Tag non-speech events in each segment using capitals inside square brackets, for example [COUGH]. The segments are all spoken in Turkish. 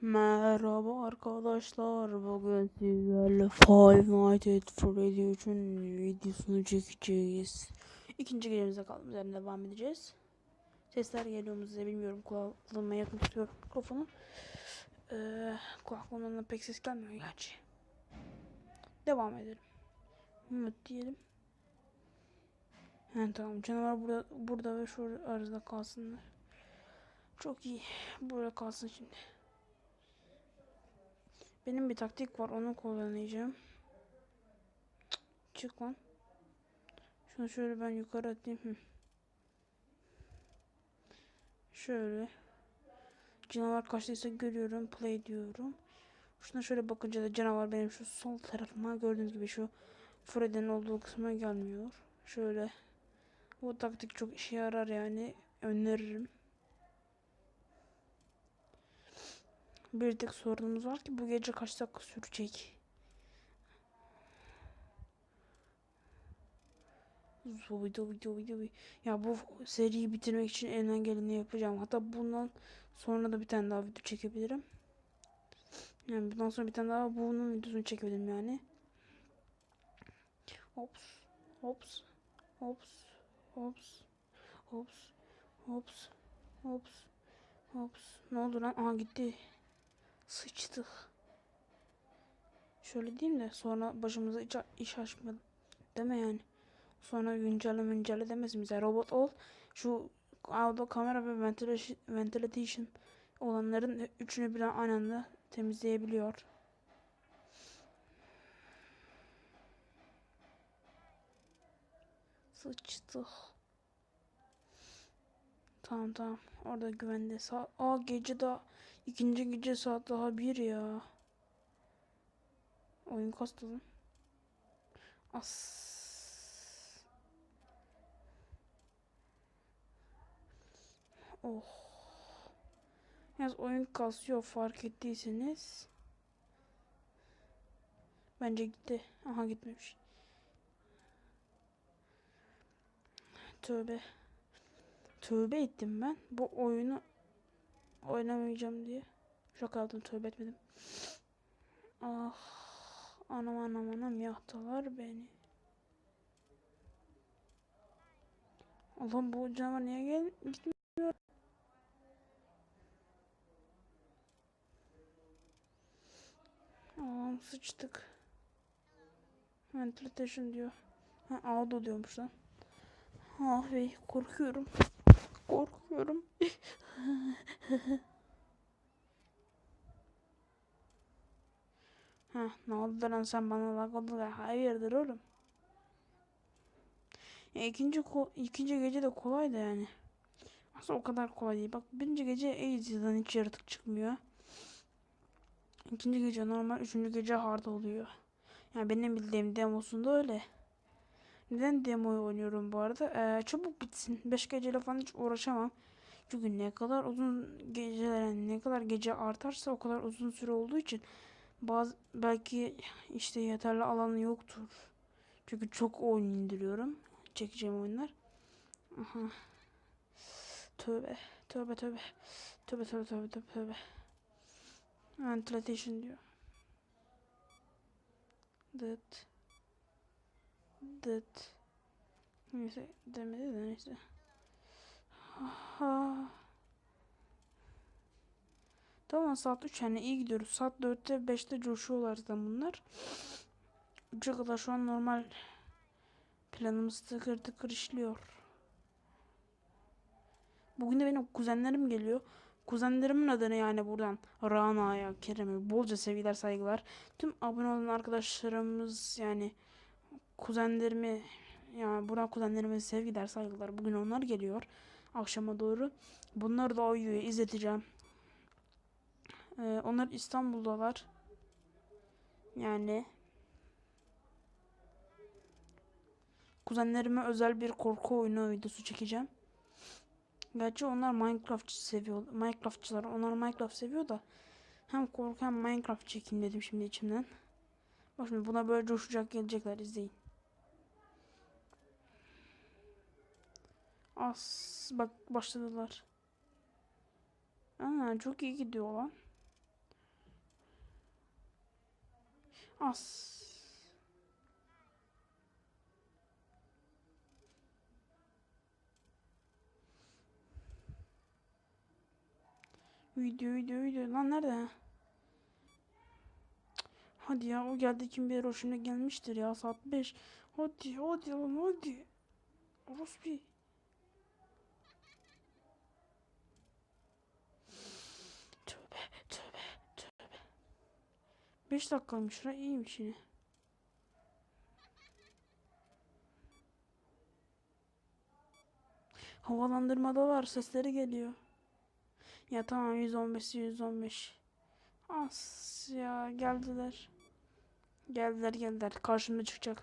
Merhaba arkadaşlar. Bugün sizlerle Five Nights at Freddy için videosunu çekeceğiz. İkinci gecemize kaldığımız yerden devam edeceğiz. Sesler geliyor mu size bilmiyorum. Kulaklığıma yakın tutuyorum mikrofonu. Ee, kulaklığımdan da pek ses gelmiyor gerçi. Devam edelim. Mut diyelim. He tamam canavar burada, burada ve şu arada kalsınlar. Çok iyi. Burada kalsın şimdi. Benim bir taktik var onu kullanacağım. Çık lan. Şunu şöyle ben yukarı atayım. Şöyle. Canavar kaçtıysa görüyorum. Play diyorum. Şuna şöyle bakınca da canavar benim şu sol tarafıma gördüğünüz gibi şu Freddy'nin olduğu kısma gelmiyor. Şöyle. Bu taktik çok işe yarar yani. Öneririm. Bir tek sorunumuz var ki bu gece kaç dakika sürecek? Dobi dobi dobi. Ya bu seriyi bitirmek için elinden geleni yapacağım. Hatta bundan sonra da bir tane daha video çekebilirim. Yani bundan sonra bir tane daha bunun videosunu çekebilirim yani. Hops. Hops. Hops. Hops. Hops. Hops. Hops. Hops. Ne oldu lan? Aha gitti. Sıçtık. Şöyle diyeyim de sonra başımıza iş, iş açma deme yani. Sonra güncelle güncelle demesin bize. Robot ol. Şu auto kamera ve ventilation, ventilation olanların üçünü birden aynı anda temizleyebiliyor. Sıçtık. Tamam tamam. Orada güvende. Sa Aa gece daha ikinci gece saat daha bir ya. Oyun kastı lan. As. Oh. Yalnız oyun kasıyor fark ettiyseniz. Bence gitti. Aha gitmemiş. Tövbe. Tövbe ettim ben. Bu oyunu oynamayacağım diye. Şaka yaptım tövbe etmedim. Ah. Anam anam anam yaktılar beni. Allah'ım bu canavar niye gel gitmiyor? Allah'ım sıçtık. Ventilation diyor. Ha auto diyormuş lan. Ah be korkuyorum. Korkuyorum. [LAUGHS] ha ne oldu lan sen bana lag oldu ya. Hayırdır oğlum. Ya ikinci ikinci gece de kolaydı yani. Aslında o kadar kolay değil. Bak birinci gece Easy'den hiç yaratık çıkmıyor. İkinci gece normal, üçüncü gece hard oluyor. Yani benim bildiğim demosunda öyle. Neden demoyu oynuyorum bu arada? Ee, çabuk bitsin. 5 geceyle falan hiç uğraşamam. Çünkü ne kadar uzun geceler ne kadar gece artarsa o kadar uzun süre olduğu için bazı belki işte yeterli alanı yoktur. Çünkü çok oyun indiriyorum. Çekeceğim oyunlar. Aha. Tövbe. Tövbe tövbe. Tövbe tövbe tövbe tövbe tövbe. Ventilation diyor. Dıt. Dıt. Neyse demedi de neyse. Aha. Tamam saat 3 yani iyi gidiyoruz. Saat 4'te 5'te coşuyorlar zaten bunlar. 3'e kadar şu an normal planımız tıkır tıkır işliyor. Bugün de benim kuzenlerim geliyor. Kuzenlerimin adını yani buradan Rana'ya, Kerem'e bolca sevgiler saygılar. Tüm abone olan arkadaşlarımız yani kuzenlerimi yani buradan kuzenlerime sevgiler saygılar. Bugün onlar geliyor akşama doğru. Bunları da o izleteceğim. Ee, onlar İstanbul'dalar. Yani kuzenlerime özel bir korku oyunu videosu çekeceğim. Gerçi onlar Minecraft seviyor. Minecraftçılar. Onlar Minecraft seviyor da hem korku hem Minecraft çekeyim dedim şimdi içimden. Bak şimdi buna böyle coşacak gelecekler izleyin. As bak başladılar. Aa, çok iyi gidiyor lan. As. Video video video lan nerede? Hadi ya o geldi kim bilir o gelmiştir ya saat 5. Hadi hadi oğlum hadi. Orospu. Tövbe tövbe tövbe. 5 dakikaymış la iyiymiş yine. Havalandırmada var sesleri geliyor. Ya tamam 115 115. As ya geldiler. Geldiler geldiler. Karşımda çıkacak.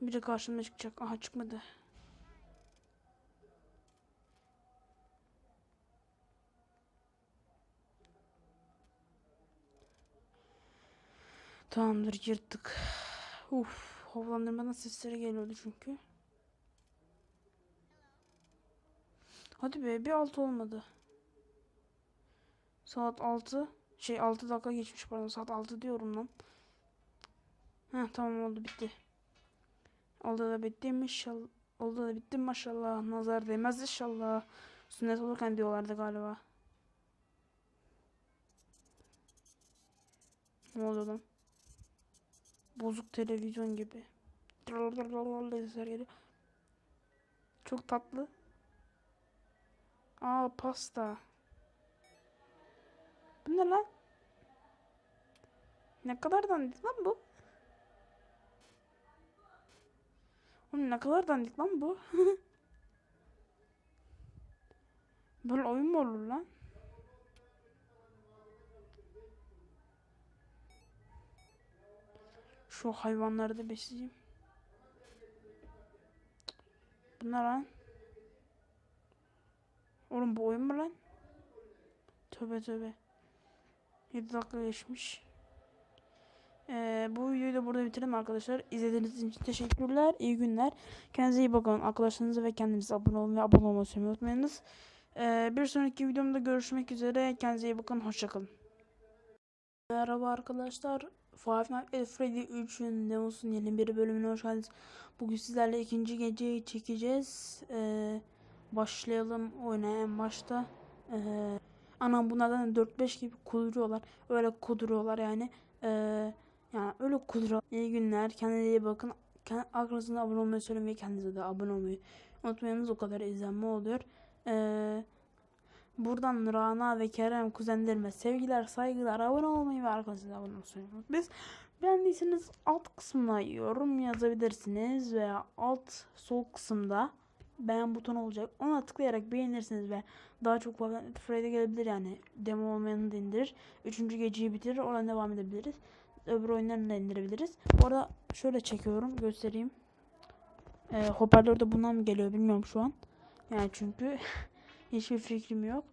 Biri karşımda çıkacak. Aha çıkmadı. Tamamdır yırttık. Uf, havalandırmadan sesleri geliyordu çünkü. Hadi be bir altı olmadı. Saat 6. Şey 6 dakika geçmiş pardon. Saat 6 diyorum lan. Heh tamam oldu bitti. Oldu da bitti inşallah. Oldu da bitti maşallah. Nazar değmez inşallah. Sünnet olurken diyorlardı galiba. Ne oluyor lan? Bozuk televizyon gibi. Çok tatlı. Aa pasta. Bu ne lan? Ne kadar dandik lan bu? Oğlum ne kadar dandik lan bu? Böyle oyun mu olur lan? Şu hayvanları da besleyeyim. Bunlar lan. Oğlum bu oyun mu lan? Tövbe tövbe. 7 dakika geçmiş. Ee, bu videoyu da burada bitirelim arkadaşlar. İzlediğiniz için teşekkürler. İyi günler. Kendinize iyi bakın. Arkadaşlarınıza ve kendinize abone olmayı ve abone olmayı unutmayınız. Ee, bir sonraki videomda görüşmek üzere. Kendinize iyi bakın. Hoşçakalın. Merhaba arkadaşlar. Five Nights at Freddy 3'ün Demos'un yeni bir bölümüne hoş geldiniz. Bugün sizlerle ikinci geceyi çekeceğiz. Ee, başlayalım oyuna en başta. Ee, anam bunlardan 4-5 gibi kuduruyorlar. Öyle kuduruyorlar yani. Ee, yani öyle kuduruyor. İyi günler. Kendinize iyi bakın. Kend, arkadaşınıza abone olmayı söylemeyi kendinize de abone olmayı unutmayınız. O kadar izlenme oluyor. Ee, buradan Rana ve Kerem kuzenlerime sevgiler, saygılar, abone olmayı ve arkadaşınıza abone olmayı Biz beğendiyseniz alt kısmına yorum yazabilirsiniz veya alt sol kısımda beğen butonu olacak. Ona tıklayarak beğenirsiniz ve daha çok Freddy gelebilir yani. Demo olmayanı da indirir. Üçüncü geceyi bitirir. Oradan devam edebiliriz. Öbür oyunlarını da indirebiliriz. Orada şöyle çekiyorum. Göstereyim. Ee, hoparlör de bundan mı geliyor bilmiyorum şu an. Yani çünkü [LAUGHS] hiçbir fikrim yok.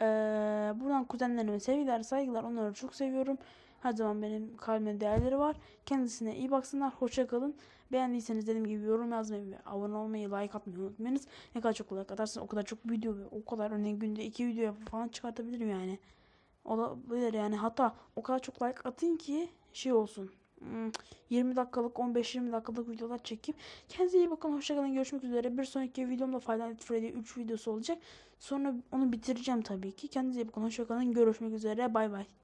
Ee, buradan kuzenlerime sevgiler, saygılar. Onları çok seviyorum. Her zaman benim kalbime değerleri var. Kendisine iyi baksınlar. Hoşça kalın. Beğendiyseniz dediğim gibi yorum yazmayı ve abone olmayı, like atmayı unutmayınız. Ne kadar çok like atarsanız o kadar çok video ve o kadar örneğin günde iki video falan çıkartabilirim yani. Olabilir yani. Hatta o kadar çok like atın ki şey olsun. 20 dakikalık 15-20 dakikalık videolar çekip kendinize iyi bakın hoşçakalın görüşmek üzere. Bir sonraki videomda Final Fantasy Freddy 3 videosu olacak. Sonra onu bitireceğim tabii ki. Kendinize iyi bakın hoşçakalın görüşmek üzere. Bay bay